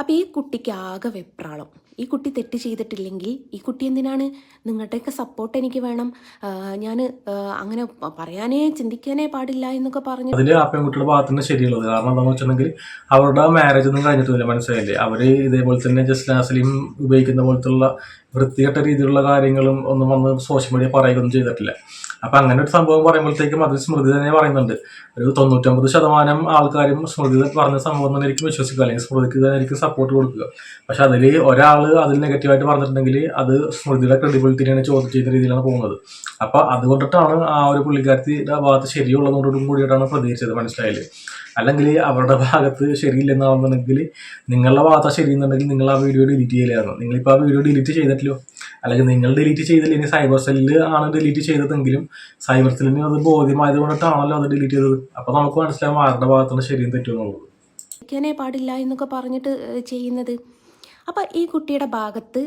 അപ്പോൾ ഈ കുട്ടിക്ക് ആകെ വെപ്രാളം. ഈ കുട്ടി തെറ്റ് ചെയ്തിട്ടില്ലെങ്കിൽ ഈ കുട്ടി എന്തിനാണ് നിങ്ങളുടെയൊക്കെ സപ്പോർട്ട് എനിക്ക് വേണം? ഞാൻ അങ്ങനെ പറയാനേ ചിന്തിക്കാനേ പാടില്ല എന്നൊക്കെ പറഞ്ഞു അതിൽ ആ പെൺകുട്ടിയുടെ ഭാഗത്ത് നിന്ന് ശരിയുള്ളത്. കാരണം എന്താണെന്ന് വെച്ചിട്ടുണ്ടെങ്കിൽ അവരുടെ മാരേജ് ഒന്നും കഴിഞ്ഞിട്ടില്ല മനസ്സിലായില്ലേ? അവർ ഇതേപോലെ തന്നെ ജസ്റ്റ് സലീം ഉപയോഗിക്കുന്ന പോലത്തുള്ള വൃത്തികെട്ട രീതിയിലുള്ള കാര്യങ്ങളും ഒന്നും വന്ന് സോഷ്യൽ മീഡിയ പറയുകയൊന്നും ചെയ്തിട്ടില്ല. അപ്പം അങ്ങനെ ഒരു സംഭവം പറയുമ്പോഴത്തേക്കും അതിൽ സ്മൃതി തന്നെ പറയുന്നുണ്ട്. ഒരു തൊണ്ണൂറ്റൊമ്പത് ശതമാനം ആൾക്കാരും സ്മൃതി പറഞ്ഞ സംഭവം തന്നെ ആയിരിക്കും വിശ്വസിക്കുക. അല്ലെങ്കിൽ സ്മൃതിക്ക് തന്നെ ആയിരിക്കും സപ്പോർട്ട് കൊടുക്കുക. പക്ഷെ അതിൽ ഒരാൾ അതിൽ നെഗറ്റീവായിട്ട് പറഞ്ഞിട്ടുണ്ടെങ്കിൽ അത് സ്മൃതിയുടെ ക്രെഡിബിലിറ്റിനെയാണ് ചോദ്യം ചെയ്യുന്ന രീതിയിലാണ് പോകുന്നത്. അപ്പൊ അതുകൊണ്ടിട്ടാണ് ആ ഒരു പുള്ളിക്കാരത്തിയുടെ ഭാഗത്ത് ശരിയുള്ളതുകൊണ്ടും കൂടിയിട്ടാണ് പ്രതികരിച്ചത് മനസ്സിലായില്ലേ? അല്ലെങ്കിൽ അവരുടെ ഭാഗത്ത് ശരിയില്ലെന്നാണെന്നുണ്ടെങ്കിൽ നിങ്ങളുടെ ഭാഗത്താണ് ശരിയെന്നുണ്ടെങ്കിൽ നിങ്ങൾ ആ വീഡിയോ ഡിലീറ്റ് ചെയ്യില്ലായിരുന്നു നിങ്ങളിപ്പോൾ ആ വീഡിയോ ഡിലീറ്റ് ചെയ്തിട്ടില്ലോ? അല്ലെങ്കിൽ നിങ്ങൾ ഡിലീറ്റ് ചെയ്തില്ല ഇനി സൈബർ സെല്ലിൽ ആണ് ഡിലീറ്റ് ചെയ്തതെങ്കിലും സൈബർ സെല്ലിന് അത് ബോധ്യമായത് കൊണ്ടിട്ടാണല്ലോ അത് ഡിലീറ്റ് ചെയ്തത്. അപ്പോൾ നമുക്ക് മനസ്സിലാവും ആരുടെ ഭാഗത്താണ് ശരിയും തെറ്റുമെന്നുള്ളത് പാടില്ല എന്നൊക്കെ പറഞ്ഞിട്ട് ചെയ്യുന്നത്. അപ്പം ഈ കുട്ടിയുടെ ഭാഗത്ത്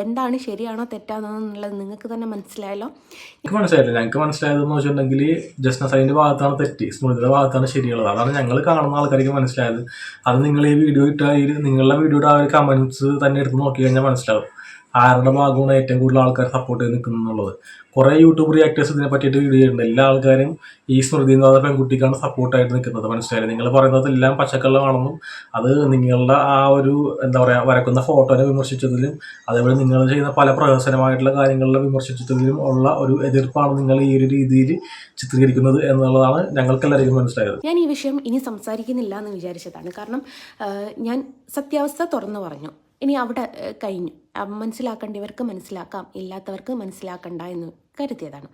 എന്താണ് ശരിയാണോ തെറ്റാണോ എന്നുള്ളത് നിങ്ങൾക്ക് തന്നെ മനസ്സിലായല്ലോ. എനിക്ക് മനസ്സിലായില്ല. ഞങ്ങൾക്ക് മനസ്സിലായതെന്ന് വെച്ചിട്ടുണ്ടെങ്കിൽ ജസ്ന സൈന്റെ ഭാഗത്താണ് തെറ്റ് സ്മൃതിയുടെ ഭാഗത്താണ് ശരിയുള്ളത്. അതാണ് ഞങ്ങൾ കാണുന്ന ആൾക്കാർക്ക് മനസ്സിലായത്. അത് നിങ്ങൾ ഈ വീഡിയോ ഇട്ട ഈ നിങ്ങളുടെ വീഡിയോയുടെ ആ ഒരു കമൻസ് തന്നെ എടുത്ത് നോക്കി കഴിഞ്ഞാൽ മനസ്സിലാവും. ആരുടെ ഭാഗമാണ് ഏറ്റവും കൂടുതൽ ആൾക്കാർ സപ്പോർട്ട് ചെയ്ത് നിൽക്കുന്നത് എന്നുള്ളത്. കുറേ യൂട്യൂബ് റിയാക്ടേഴ്സ് ഇതിനെ പറ്റിയിട്ട് വീഡിയോ ചെയ്യുന്നുണ്ട്. എല്ലാ ആൾക്കാരും ഈ സ്മൃതി എന്ന് പറയുന്ന പെൺകുട്ടിക്കാണ് സപ്പോർട്ടായിട്ട് നിൽക്കുന്നത് മനസ്സിലായി? നിങ്ങൾ പറയുന്നത് എല്ലാം പച്ചക്കള്ളമാണെന്നും അത് നിങ്ങളുടെ ആ ഒരു എന്താ പറയുക വരക്കുന്ന ഫോട്ടോനെ വിമർശിച്ചതിലും അതേപോലെ നിങ്ങൾ ചെയ്യുന്ന പല പ്രഹസനമായിട്ടുള്ള കാര്യങ്ങളിലെ വിമർശിച്ചതിലും ഉള്ള ഒരു എതിർപ്പാണ് നിങ്ങൾ ഈ ഒരു രീതിയിൽ ചിത്രീകരിക്കുന്നത് എന്നുള്ളതാണ് ഞങ്ങൾക്ക് എല്ലാവരും മനസ്സിലായത്. ഞാൻ ഈ വിഷയം ഇനി സംസാരിക്കുന്നില്ല എന്ന് വിചാരിച്ചതാണ്. കാരണം ഞാൻ സത്യാവസ്ഥ തുറന്നു പറഞ്ഞു. ഇനി അവിടെ കഴിഞ്ഞു. മനസ്സിലാക്കേണ്ടവർക്ക് മനസ്സിലാക്കാം. ഇല്ലാത്തവർക്ക് മനസ്സിലാക്കണ്ട എന്ന് കരുതിയതാണ്.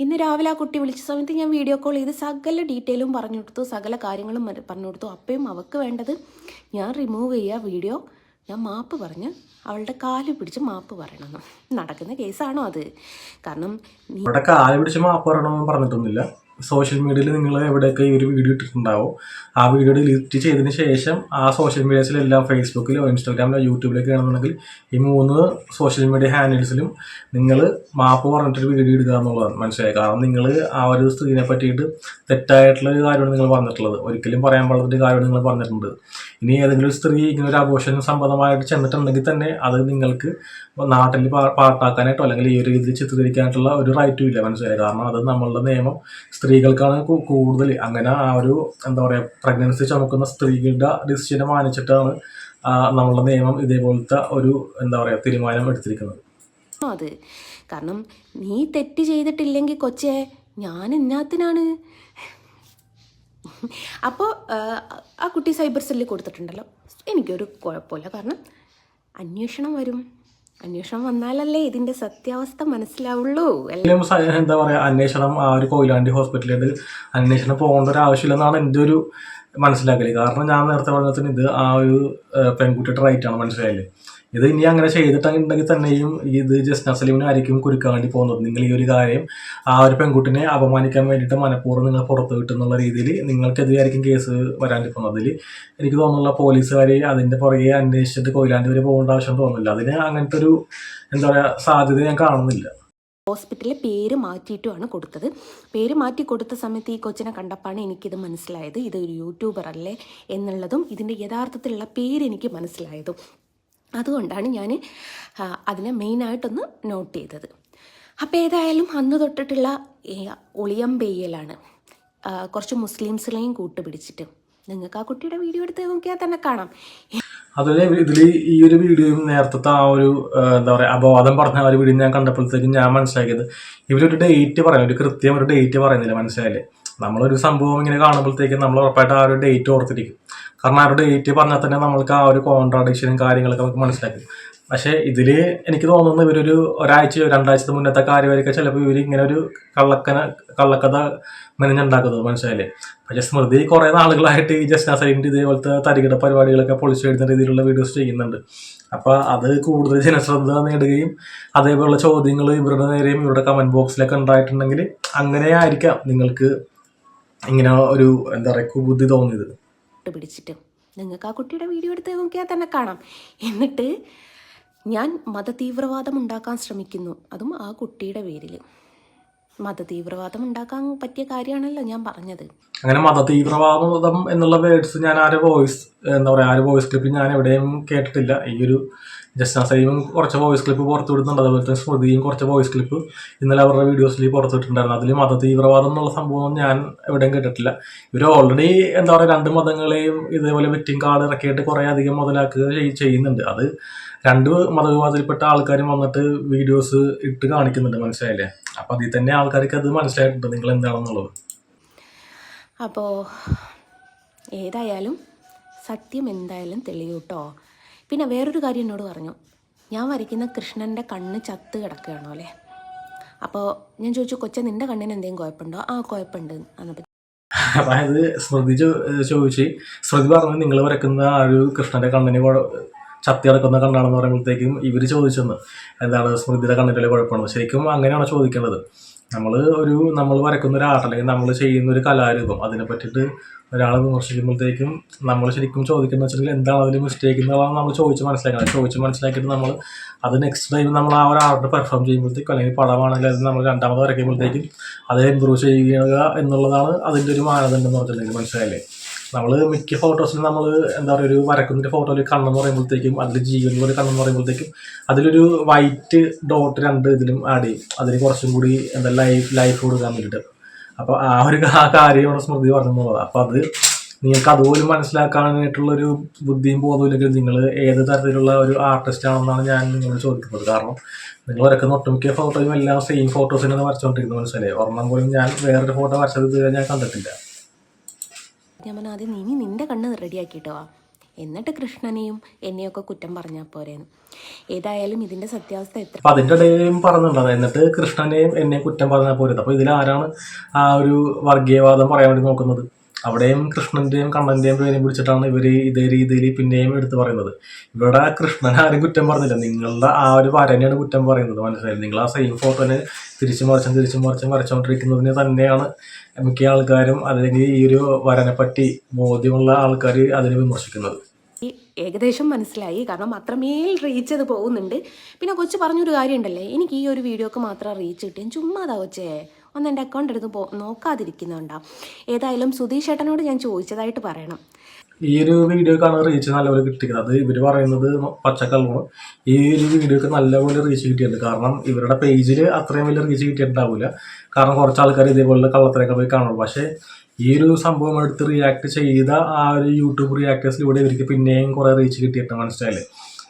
ഇന്ന് രാവിലെ ആ കുട്ടി വിളിച്ച സമയത്ത് ഞാൻ വീഡിയോ കോൾ ചെയ്ത് സകല ഡീറ്റെയിലും പറഞ്ഞു കൊടുത്തു സകല കാര്യങ്ങളും പറഞ്ഞു കൊടുത്തു. അപ്പോഴും അവൾക്ക് വേണ്ടത് ഞാൻ റിമൂവ് ചെയ്യുക വീഡിയോ ഞാൻ മാപ്പ് പറഞ്ഞ് അവളുടെ കാൽ പിടിച്ച് മാപ്പ് പറയണമെന്ന് നടക്കുന്ന കേസാണോ അത്? കാരണം കാൽ പിടിച്ച് മാപ്പ് പറയണമെന്ന് പറഞ്ഞിട്ടൊന്നുമില്ല. സോഷ്യൽ മീഡിയയിൽ നിങ്ങൾ എവിടെയൊക്കെ ഈ ഒരു വീഡിയോ ഇട്ടിട്ടുണ്ടാവോ ആ വീഡിയോ ഡിലീറ്റ് ചെയ്തതിന് ശേഷം ആ സോഷ്യൽ മീഡിയസിലെല്ലാം ഫേസ്ബുക്കിലോ ഇൻസ്റ്റാഗ്രാമിലോ യൂട്യൂബിലൊക്കെ ആണെന്നുണ്ടെങ്കിൽ ഈ മൂന്ന് സോഷ്യൽ മീഡിയ ഹാൻഡിൽസിലും നിങ്ങൾ മാപ്പ് പറഞ്ഞിട്ടൊരു വീഡിയോ ഇടുക എന്നുള്ളതാണ് മനസ്സിലായി? കാരണം നിങ്ങൾ ആ ഒരു സ്ത്രീനെ പറ്റിയിട്ട് തെറ്റായിട്ടുള്ള ഒരു കാര്യമാണ് നിങ്ങൾ പറഞ്ഞിട്ടുള്ളത്. ഒരിക്കലും പറയാൻ പാടുന്ന ഒരു കാര്യമാണ് നിങ്ങൾ പറഞ്ഞിട്ടുണ്ട്. ഇനി ഏതെങ്കിലും ഒരു സ്ത്രീ ഇങ്ങനെ ഒരു ആഘോഷം സംബന്ധമായിട്ട് ചെന്നിട്ടുണ്ടെങ്കിൽ തന്നെ അത് നിങ്ങൾക്ക് നാട്ടിൽ പാട്ടാക്കാനായിട്ടോ അല്ലെങ്കിൽ ഈ ഒരു രീതിയിൽ ചിത്രീകരിക്കാനായിട്ടുള്ള ഒരു റൈറ്റും ഇല്ല മനസ്സിലായി? കാരണം അത് നമ്മളുടെ നിയമം സ്ത്രീകൾക്കാണ് കൂടുതൽ അങ്ങനെ ആ ഒരു എന്താ പറയുക പ്രഗ്നൻസി ചുമക്കുന്ന സ്ത്രീകളുടെ ഡിസിഷനെ മാനിച്ചിട്ടാണ് നമ്മളുടെ നിയമം ഇതേപോലത്തെ ഒരു എന്താ പറയുക തീരുമാനം എടുത്തിരിക്കുന്നത്. അത്. കാരണം നീ തെറ്റ് ചെയ്തിട്ടില്ലെങ്കിൽ കൊച്ചേ ഞാൻ എന്നാത്തിനാണ് അപ്പോൾ ആ കുട്ടി സൈബർ സെല്ലിൽ കൊടുത്തിട്ടുണ്ടല്ലോ. എനിക്കൊരു കുഴപ്പമില്ല. കാരണം അന്വേഷണം വരും. അന്വേഷണം വന്നാലല്ലേ ഇതിന്റെ സത്യാവസ്ഥ മനസ്സിലാവുള്ളൂ. എന്താ പറയാ അന്വേഷണം ആ ഒരു കൊയിലാണ്ടി ഹോസ്പിറ്റലിൽ അന്വേഷണം പോകേണ്ട ഒരു ആവശ്യമില്ലെന്നാണ് എന്റെ ഒരു മനസ്സിലാക്കൽ. കാരണം ഞാൻ നേരത്തെ പറഞ്ഞതിന് ഇത് ആ ഒരു പെൺകുട്ടിയുടെ റൈറ്റ് ആണ് മനസ്സിലായില്ലേ? ഇത് ഇനി അങ്ങനെ ചെയ്തിട്ടുണ്ടെങ്കിൽ തന്നെയും ഇത് ജസ്റ്റ് നസലീമിനായിരിക്കും കുരുക്കാൻ വേണ്ടി പോകുന്നത്. നിങ്ങൾ ഈ ഒരു കാര്യം ആ ഒരു പെൺകുട്ടിനെ അപമാനിക്കാൻ വേണ്ടിയിട്ട് മനഃപൂർവം നിങ്ങൾ പുറത്ത് കിട്ടുന്നുള്ള രീതിയിൽ നിങ്ങൾക്കെതിരായിരിക്കും കേസ് വരാണ്ടിരിക്കുന്നത്. അതിൽ എനിക്ക് തോന്നുന്നില്ല പോലീസുകാർ അതിന്റെ പുറകെ അന്വേഷിച്ചിട്ട് കൊയിലാണ്ടി വരെ പോകേണ്ട ആവശ്യം തോന്നുന്നില്ല. അതിന് അങ്ങനത്തെ ഒരു എന്താ പറയുക സാധ്യത ഞാൻ കാണുന്നില്ല. ഹോസ്പിറ്റലിലെ പേര് മാറ്റിയിട്ടുമാണ് കൊടുത്തത്. പേര് മാറ്റി കൊടുത്ത സമയത്ത് ഈ കൊച്ചിനെ കണ്ടപ്പോഴാണ് എനിക്കിത് മനസ്സിലായത്. ഇതൊരു യൂട്യൂബർ അല്ലേ എന്നുള്ളതും ഇതിന്റെ യഥാർത്ഥത്തിലുള്ള പേര് എനിക്ക് മനസ്സിലായതും. അതുകൊണ്ടാണ് ഞാൻ അതിനെ മെയിനായിട്ടൊന്ന് നോട്ട് ചെയ്തത്. അപ്പോൾ ഏതായാലും അന്ന് തൊട്ടിട്ടുള്ള ഒളിയം പെയ്യലാണ്. കുറച്ച് മുസ്ലിംസിനെയും കൂട്ടുപിടിച്ചിട്ട്. നിങ്ങൾക്ക് ആ കുട്ടിയുടെ വീഡിയോ എടുത്ത് നോക്കിയാൽ തന്നെ കാണാം. അതിൽ ഇതിൽ ഈ ഒരു വീഡിയോയും നേരത്തെ ആ ഒരു എന്താ പറയുക അപവാദം പറഞ്ഞ ആ ഒരു വീഡിയോ ഞാൻ കണ്ടപ്പോഴത്തേക്കും ഞാൻ മനസ്സിലാക്കിയത് ഇവരൊരു ഡേറ്റ് പറയും ഒരു കൃത്യം ഒരു ഡേറ്റ് പറയുന്നില്ല മനസ്സിലായില്ലേ? നമ്മളൊരു സംഭവം ഇങ്ങനെ കാണുമ്പോഴത്തേക്കും നമ്മൾ ഉറപ്പായിട്ട് ആ ഒരു ഡേറ്റ് ഓർത്തിരിക്കും. കാരണം അവരുടെ ഡേറ്റ് പറഞ്ഞാൽ തന്നെ നമ്മൾക്ക് ആ ഒരു കോൺട്രാഡിക്ഷനും കാര്യങ്ങളൊക്കെ നമുക്ക് മനസ്സിലാക്കും പക്ഷേ ഇതിൽ എനിക്ക് തോന്നുന്നു ഇവരൊരു ഒരാഴ്ചയോ രണ്ടാഴ്ചത്തെ മുന്നത്തെ കാര്യമായിരിക്കും ചിലപ്പോൾ ഇവർ ഇങ്ങനെ ഒരു കള്ളക്കന കള്ളക്കഥ മെനഞ്ഞുണ്ടാക്കുന്നത് മനസ്സിലായില്ലേ? പക്ഷേ സ്മൃതി കുറേ നാളുകളായിട്ട് ഈ ജസ്ന സൈഡിന്റെ ഇതേപോലത്തെ തരികിട പരിപാടികളൊക്കെ പൊളിച്ചെഴുതുന്ന രീതിയിലുള്ള വീഡിയോസ് ചെയ്യുന്നുണ്ട്. അപ്പോൾ അത് കൂടുതൽ ജനശ്രദ്ധ നേടുകയും അതേപോലുള്ള ചോദ്യങ്ങൾ ഇവരുടെ നേരെയും ഇവരുടെ കമന്റ് ബോക്സിലൊക്കെ ഉണ്ടായിട്ടുണ്ടെങ്കിൽ അങ്ങനെ ആയിരിക്കാം നിങ്ങൾക്ക് ഇങ്ങനെ ഒരു എന്താ പറയുക കുബുദ്ധി തോന്നിയത്. പിടിച്ചിട്ട് നിങ്ങൾക്ക് ആ കുട്ടിയുടെ വീഡിയോ എടുത്ത് നോക്കിയാൽ തന്നെ കാണാം. എന്നിട്ട് ഞാൻ മതതീവ്രവാദം ഉണ്ടാക്കാൻ ശ്രമിക്കുന്നു. അതും ആ കുട്ടിയുടെ പേരിൽ. മതതീവ്രവാദം ഉണ്ടാക്കാൻ പറ്റിയ കാര്യമാണല്ലോ ഞാൻ പറഞ്ഞത്. അങ്ങനെ മത തീവ്രവാദം എന്നുള്ള വേർഡ്സ് ഞാൻ ആരെ വോയിസ് എന്താ പറയുക ആരും വോയിസ് ക്ലിപ്പ് ഞാൻ എവിടെയും കേട്ടിട്ടില്ല. ഈ ഒരു ജസ്ന സലീമും കുറച്ച് വോയിസ് ക്ലിപ്പ് പുറത്തു വിടുന്നുണ്ട്. അതുപോലെ തന്നെ സ്മൃതിയും കുറച്ച് വോയിസ് ക്ലിപ്പ് ഇന്നലെ അവരുടെ വീഡിയോസിൽ പുറത്തു വിട്ടിട്ടുണ്ടായിരുന്നു. അതിൽ മത തീവ്രവാദം എന്നുള്ള സംഭവം ഞാൻ എവിടെയും കേട്ടിട്ടില്ല. ഇവർ ഓൾറെഡി എന്താ പറയുക രണ്ട് മതങ്ങളെയും ഇതേപോലെ വെറ്റിംഗ് കാർഡ് ഇറക്കിയിട്ട് കുറേ അധികം മുതലാക്കുക ചെയ്യുന്നുണ്ട്. അത് രണ്ട് മതവിഭാഗത്തിൽപ്പെട്ട ആൾക്കാരും വന്നിട്ട് വീഡിയോസ് ഇട്ട് കാണിക്കുന്നുണ്ട്. മനസ്സിലായില്ലേ? അപ്പം അതിൽ തന്നെ ആൾക്കാർക്ക് അത് മനസ്സിലായിട്ടുണ്ട്. നിങ്ങൾ എന്താണെന്നുള്ളത്. അപ്പോൾ ഏതായാലും സത്യം എന്തായാലും തെളിയൂട്ടോ. പിന്നെ വേറൊരു കാര്യം എന്നോട് പറഞ്ഞു. ഞാൻ വരയ്ക്കുന്ന കൃഷ്ണന്റെ കണ്ണ് ചത്ത് കിടക്കുകയാണോ അല്ലേ? അപ്പോൾ ഞാൻ ചോദിച്ചു കൊച്ചെ നിന്റെ കണ്ണിന് എന്തെങ്കിലും കുഴപ്പമുണ്ടോ? ആ കുഴപ്പമുണ്ട്. എന്നപ്പോൾ അതായത് ശ്രുതി ചോദിച്ച് ശ്രുതി പറഞ്ഞു നിങ്ങൾ വരയ്ക്കുന്ന ആ ഒരു കൃഷ്ണന്റെ കണ്ണിന് ചത്തി കിടക്കുന്ന കണ്ണാണെന്ന് പറയുമ്പോഴത്തേക്കും ഇവർ ചോദിച്ചെന്ന്. എന്താണ് സ്മൃതിയുടെ കണ്ണിന്റെ കുഴപ്പമാണ് ശരിക്കും അങ്ങനെയാണ് ചോദിക്കേണ്ടത്. നമ്മൾ ഒരു നമ്മൾ വരക്കുന്ന ഒരു ആർട്ട് അല്ലെങ്കിൽ നമ്മൾ ചെയ്യുന്ന ഒരു കലാരൂപം അതിനെ പറ്റിയിട്ട് ഒരാൾ വിമർശിക്കുമ്പോഴത്തേക്കും നമ്മൾ ശരിക്കും ചോദിക്കുന്നത് വെച്ചിട്ടുണ്ടെങ്കിൽ എന്താണ് അതിൽ മിസ്റ്റേക്ക് എന്നുള്ളതാണ് നമ്മൾ ചോദിച്ച് മനസ്സിലാക്കണം ചോദിച്ച് മനസ്സിലാക്കിയിട്ട് നമ്മൾ അത് നെക്സ്റ്റ് ടൈം നമ്മൾ ആ ഒരു ആർട്ട് പെർഫോം ചെയ്യുമ്പോഴത്തേക്കും അല്ലെങ്കിൽ പടമാണെങ്കിൽ അത് നമ്മൾ രണ്ടാമത് വരയ്ക്കുമ്പോഴത്തേക്കും അത് ഇമ്പ്രൂവ് ചെയ്യുക എന്നുള്ളതാണ് അതിന്റെ ഒരു മാനദണ്ഡം എന്ന് പറഞ്ഞിട്ടുണ്ടെങ്കിൽ മനസ്സിലായില്ലേ? നമ്മൾ മിക്ക ഫോട്ടോസിലും നമ്മൾ എന്താ പറയുക ഒരു വരക്കുന്നൊരു ഫോട്ടോയിൽ കണ്ണെന്ന് പറയുമ്പോഴത്തേക്കും അതിൽ ജീവൻ പോലെ കണ്ണെന്ന് പറയുമ്പോഴത്തേക്കും അതിലൊരു വൈറ്റ് ഡോട്ട് രണ്ട് ഇതിലും ആഡ് ചെയ്യും. അതിന് കുറച്ചും കൂടി എന്താ ലൈഫ് ലൈഫ് കൊടുക്കാൻ വേണ്ടിയിട്ട്. അപ്പോൾ ആ ഒരു കാര്യമാണ് സ്മൃതി പറഞ്ഞത് അപ്പൊ അത് നിങ്ങൾക്ക് അതുപോലും മനസ്സിലാക്കാനായിട്ടുള്ള ഒരു ബുദ്ധിയും ബോധവും ഇല്ലെങ്കിൽ നിങ്ങൾ ഏത് തരത്തിലുള്ള ഒരു ആർട്ടിസ്റ്റ് ആണെന്നാണ് ഞാൻ നിങ്ങളോട് ചോദിക്കുന്നത്. കാരണം നിങ്ങൾ വരക്കുന്ന ഒട്ടുമിക്ക ഫോട്ടോയും എല്ലാം സെയിം ഫോട്ടോസിനെ വരച്ചുകൊണ്ടിരിക്കുന്നത് മനസ്സിലായി? ഒരെണ്ണം പോലും ഞാൻ വേറൊരു ഫോട്ടോ വരച്ചത് ഞാൻ കണ്ടിട്ടില്ല. ഞാൻ ആദ്യം നീ നിന്റെ കണ്ണ് റെഡിയാക്കിട്ടോ എന്നിട്ട് കൃഷ്ണനെയും എന്നെയൊക്കെ കുറ്റം പറഞ്ഞാൽ പോരേന്ന്. ഏതായാലും ഇതിന്റെ സത്യാവസ്ഥ എത്ര അതിന്റെ ഇടയിലും പറഞ്ഞിട്ടുണ്ട്. എന്നിട്ട് കൃഷ്ണനെയും എന്നെ കുറ്റം പറഞ്ഞാൽ പോരുത് അപ്പോൾ ആരാണ് ആ ഒരു വർഗീയവാദം പറയാൻ വേണ്ടി നോക്കുന്നത്? അവിടെയും കൃഷ്ണന്റെയും കണ്ണന്റെയും പേരും പിടിച്ചിട്ടാണ് ഇവർ ഇതേ രീതിയിൽ പിന്നെയും എടുത്തു പറയുന്നത്. ഇവിടെ കൃഷ്ണൻ ആരും കുറ്റം പറഞ്ഞില്ല. നിങ്ങളുടെ ആ ഒരു വരനെയാണ് കുറ്റം പറയുന്നത്. മനസ്സിലായി നിങ്ങൾ ആ സെയിം ഫോട്ടോനെ തിരിച്ചു മറിച്ചും തിരിച്ചു മറിച്ചും വരച്ചുകൊണ്ടിരിക്കുന്നതിന് തന്നെയാണ് മിക്ക ആൾക്കാരും അല്ലെങ്കിൽ ഈ ഒരു വരനെപ്പറ്റി പറ്റി ബോധ്യമുള്ള ആൾക്കാർ അതിനെ വിമർശിക്കുന്നത്. ഏകദേശം മനസ്സിലായി. കാരണം അത്രമേൽ റീച്ച് അത് പോകുന്നുണ്ട്. പിന്നെ കൊച്ചു പറഞ്ഞൊരു കാര്യമുണ്ടല്ലേ? എനിക്ക് ഈ ഒരു വീഡിയോക്ക് മാത്രം റീച്ച് കിട്ടിയും ചുമ്മാതാ കൊച്ചേ. ഒന്ന് എന്റെ അക്കൗണ്ട് എടുത്ത് പോ നോക്കാതിരിക്കുന്നുണ്ടാവും ഏതായാലും സുധീഷ് ചേട്ടനോട് ഞാൻ ചോദിച്ചതായിട്ട് പറയണം. ഈ ഒരു വീഡിയോക്കാണ് റീച്ച് നല്ലപോലെ കിട്ടിയത് അത് ഇവർ പറയുന്നത് പച്ചക്കള്ളമാണ്. ഈ ഒരു വീഡിയോക്ക് നല്ലപോലെ റീച്ച് കിട്ടിയിട്ടുണ്ട്. കാരണം ഇവരുടെ പേജിൽ അത്രയും വലിയ റീച്ച് കിട്ടിയിട്ടുണ്ടാവില്ല കാരണം കുറച്ച് ആൾക്കാർ ഇതേപോലുള്ള കള്ളത്തിനൊക്കെ പോയി കാണുള്ളൂ. പക്ഷേ ഈ ഒരു സംഭവം എടുത്ത് റിയാക്ട് ചെയ്ത ആ ഒരു യൂട്യൂബ് റിയാക്ടേഴ്സിലൂടെ ഇവർക്ക് പിന്നെയും കുറേ റീച്ച് കിട്ടിയിട്ട് മനസ്സിലായില്ലേ?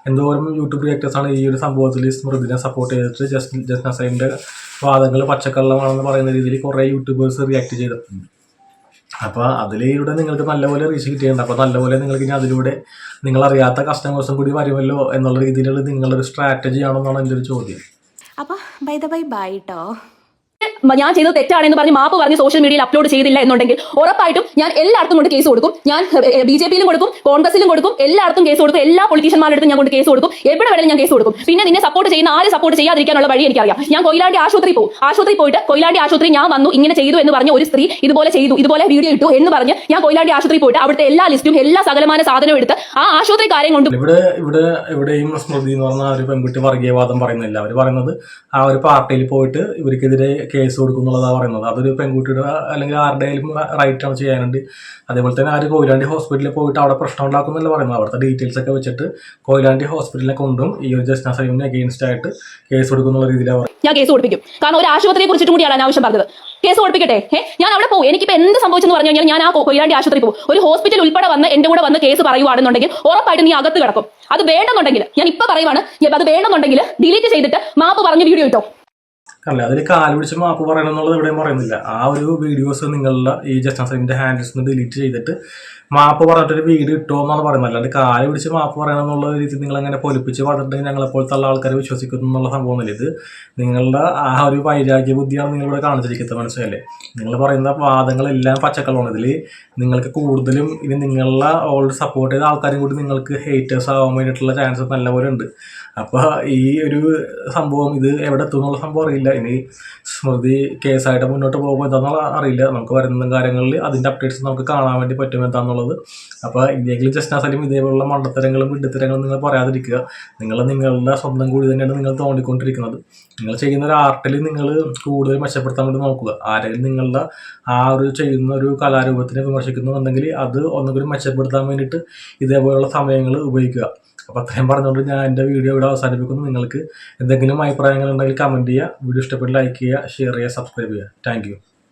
എന്തോരം യൂട്യൂബ് റിയാക്ടേഴ്സാണ് ഈ ഒരു സംഭവത്തിൽ സ്മൃതിനെ സപ്പോർട്ട് ചെയ്തിട്ട് ജസ്റ്റ് ജസ്റ്റ് നസൈന്റെ വാദങ്ങൾ പച്ചക്കള്ളമാണെന്ന് പറയുന്ന രീതിയിൽ കുറേ യൂട്യൂബേഴ്സ് റിയാക്ട് ചെയ്തിട്ടുണ്ട് അപ്പോൾ അതിലൂടെ നിങ്ങൾക്ക് നല്ലപോലെ റീച്ച് കിട്ടിയിട്ടുണ്ട്. അപ്പോൾ നല്ലപോലെ നിങ്ങൾക്ക് ഇനി അതിലൂടെ നിങ്ങളറിയാത്ത കസ്റ്റമേഴ്സും കൂടി വരുമല്ലോ എന്നുള്ള രീതിയിലുള്ള നിങ്ങളൊരു സ്ട്രാറ്റജി ആണെന്നാണ് എന്റെ ഒരു ചോദ്യം. അപ്പോൾ ബൈ ദ ബൈ ബൈ കേട്ടോ ഞാൻ ചെയ്തത് തെറ്റാണെന്ന് പറഞ്ഞ് മാപ്പ് പറഞ്ഞ് സോഷ്യൽ മീഡിയയിൽ അപ്ലോഡ് ചെയ്തില്ല എന്നുണ്ടെങ്കിൽ ഉറപ്പായിട്ടും ഞാൻ എല്ലായിടത്തും കൊണ്ട് കേസ് കൊടുക്കും. ഞാൻ ബി ജെ പിയിലും കൊടുക്കും കോൺഗ്രസിലും കൊടുക്കും എല്ലായിടത്തും കേസ് കൊടുക്കും എല്ലാ പൊളിറ്റീഷ്യന്മാരുടെ ഞാൻ കൊണ്ട് കേസ് കൊടുക്കും. എവിടെ വേണമെങ്കിലും ഞാൻ കേസ് കൊടുക്കും. പിന്നെ നിന്നെ സപ്പോർട്ട് ചെയ്യുന്ന ആരെ സപ്പോർട്ട് ചെയ്യാതിരിക്കാനുള്ള വഴി എനിക്കറിയാം. ഞാൻ കൊയിലാണ്ടി ആശുപത്രി പോകും ആശുപത്രി പോയിട്ട് കൊയിലാണ്ടി ആശുപത്രി ഞാൻ വന്നു ഇങ്ങനെ ചെയ്തു എന്ന് പറഞ്ഞ ഒരു സ്ത്രീ ഇതുപോലെ ചെയ്തു ഇതുപോലെ വീഡിയോ ഇട്ടു എന്ന് പറഞ്ഞ് ഞാൻ കൊയിലാണ്ടി ആശുപത്രി പോയിട്ട് അവിടുത്തെ എല്ലാ ലിസ്റ്റും എല്ലാ സകലമായ സാധനവും എടുത്ത് ആ ആശുപത്രിക്കാരെയും കൊണ്ട് ഇവിടെ ഇവിടെ എവിടെയും സ്മൃതി എന്ന് പറഞ്ഞ ഒരു പെൺകുട്ടി വർഗീയവാദം പറയുന്നില്ല. അവർ പറയുന്നത് ആ ഒരു പാർട്ടിയിൽ പോയിട്ട് ഇവർക്കെതിരെ കേസ് കൊടുക്കും എന്നുള്ളതാണ് പറയുന്നത്. അതൊരു പെൺകുട്ടിയുടെ അല്ലെങ്കിൽ ആരുടെയും റൈറ്റ് ആണ് ചെയ്യാനുണ്ട്. അതേപോലെ തന്നെ ആര് കോയിലാണ്ടി ഹോസ്പിറ്റലിൽ പോയിട്ട് അവിടെ പ്രശ്നം ഉണ്ടാക്കുന്നല്ല പറയുന്നത്. അവിടുത്തെ ഡീറ്റെയിൽസ് ഒക്കെ വെച്ചിട്ട് കൊയിലാണ്ടി ഹോസ്പിറ്റലിനെ കൊണ്ടും ഈ ഒരു ജസ്ന സലീമിന് അഗെയിൻസ്റ്റ് ആയിട്ട് കേസ് കൊടുക്കുന്നുള്ള രീതിയിലാണ് ഞാൻ കേസ് കൊടുപ്പിക്കും കാരണം ഒരു ആശുപത്രിയെ കുറിച്ചിട്ടും കൂടിയാണ് അനാവശ്യം പറഞ്ഞത്. കേസ് കൊടുപ്പിക്കട്ടെ ഏ ഞാൻ അവിടെ പോകും എനിക്കിപ്പോൾ എന്ത് സംഭവിച്ചെന്ന് പറഞ്ഞു കഴിഞ്ഞാൽ ഞാൻ ആ കൊയിലാണ്ടി ആശുപത്രി പോകും. ഒരു ഹോസ്പിറ്റൽ ഉൾപ്പെടെ വന്ന് എന്റെ കൂടെ വന്ന് കേസ് പറയുവാണെന്നുണ്ടെങ്കിൽ ഉറപ്പായിട്ട് നീ അകത്ത് കിടക്കും. അത് വേണമെന്നുണ്ടെങ്കിൽ ഞാൻ ഇപ്പൊ പറയുവാണ് അത് വേണമെന്നുണ്ടെങ്കിൽ ഡിലീറ്റ് ചെയ്തിട്ട് മാപ്പ് പറഞ്ഞ് വീഡിയോ ഇട്ടോ. അല്ല അതിൽ കാൽ പിടിച്ച് മാപ്പ് പറയണം എന്നുള്ളത് എവിടെയും പറയുന്നില്ല. ആ ഒരു വീഡിയോസ് നിങ്ങളുടെ ഈ ജസ്റ്റിൻ സൈമിന്റെ ഹാൻഡിൽസ് ഡിലീറ്റ് ചെയ്തിട്ട് മാപ്പ് പറഞ്ഞിട്ടൊരു വീട് കിട്ടുമോ എന്നാണ് പറയുന്നത്. അല്ലാണ്ട് കാൽ പിടിച്ച് മാപ്പ് പറയണം എന്നുള്ള രീതി നിങ്ങൾ അങ്ങനെ പൊലിപ്പിച്ച് പറഞ്ഞിട്ട് ഞങ്ങളെപ്പോലത്തെ ഉള്ള ആൾക്കാരെ വിശ്വസിക്കുന്നു എന്നുള്ള സംഭവമൊന്നുമില്ല. ഇത് നിങ്ങളുടെ ആ ഒരു വൈരാഗ്യ ബുദ്ധിയാണ് നിങ്ങളിവിടെ കാണിച്ചിരിക്കുന്നത് മനസ്സിലല്ലേ നിങ്ങൾ പറയുന്ന വാദങ്ങളെല്ലാം പച്ചക്കളാണ് ഇതിൽ നിങ്ങൾക്ക് കൂടുതലും ഇനി നിങ്ങളുടെ ഓൾറെഡി സപ്പോർട്ട് ചെയ്ത ആൾക്കാരും കൂടി നിങ്ങൾക്ക് ഹേറ്റേഴ്സ് ആവാൻ വേണ്ടിയിട്ടുള്ള ചാൻസ് നല്ലപോലെ ഉണ്ട്. അപ്പോൾ ഈ ഒരു സംഭവം ഇത് എവിടെ എത്തും എന്നുള്ള സംഭവം അറിയില്ല. ഇനി സ്മൃതി കേസായിട്ട് മുന്നോട്ട് പോകുമ്പോൾ എന്താണെന്നുള്ള അറിയില്ല. നമുക്ക് വരുന്ന കാര്യങ്ങളിൽ അതിന്റെ അപ്ഡേറ്റ്സ് നമുക്ക് കാണാൻ വേണ്ടി പറ്റും എന്താണെന്നുള്ളത് അപ്പോൾ ഇനിയെങ്കിലും ജസ്റ്റ് സലീം ഇതേപോലുള്ള മണ്ടത്തരങ്ങളും വിഡ്ഢിത്തരങ്ങളും നിങ്ങൾ പറയാതിരിക്കുക. നിങ്ങൾ നിങ്ങളുടെ സ്വന്തം കൂടി തന്നെയാണ് നിങ്ങൾ തോണ്ടിക്കൊണ്ടിരിക്കുന്നത്. നിങ്ങൾ ചെയ്യുന്ന ഒരു ആർട്ടിൽ നിങ്ങൾ കൂടുതൽ മെച്ചപ്പെടുത്താൻ വേണ്ടി നോക്കുക. ആരെങ്കിലും നിങ്ങളുടെ ആ ഒരു ചെയ്യുന്ന ഒരു കലാരൂപത്തിനെ വിമർശിക്കുന്നുണ്ടെങ്കിൽ അത് ഒന്നുകൂടി മെച്ചപ്പെടുത്താൻ വേണ്ടിയിട്ട് ഇതേപോലുള്ള സമയങ്ങൾ ഉപയോഗിക്കുക. അപ്പോൾ അത്രയും പറഞ്ഞുകൊണ്ട് ഞാൻ എന്റെ വീഡിയോ ഇവിടെ അവസാനിപ്പിക്കുന്നു. നിങ്ങൾക്ക് എന്തെങ്കിലും അഭിപ്രായങ്ങൾ ഉണ്ടെങ്കിൽ കമന്റ് ചെയ്യുക. വീഡിയോ ഇഷ്ടപ്പെട്ട് ലൈക്ക് ചെയ്യുക ഷെയർ ചെയ്യുക സബ്സ്ക്രൈബ് ചെയ്യുക. താങ്ക്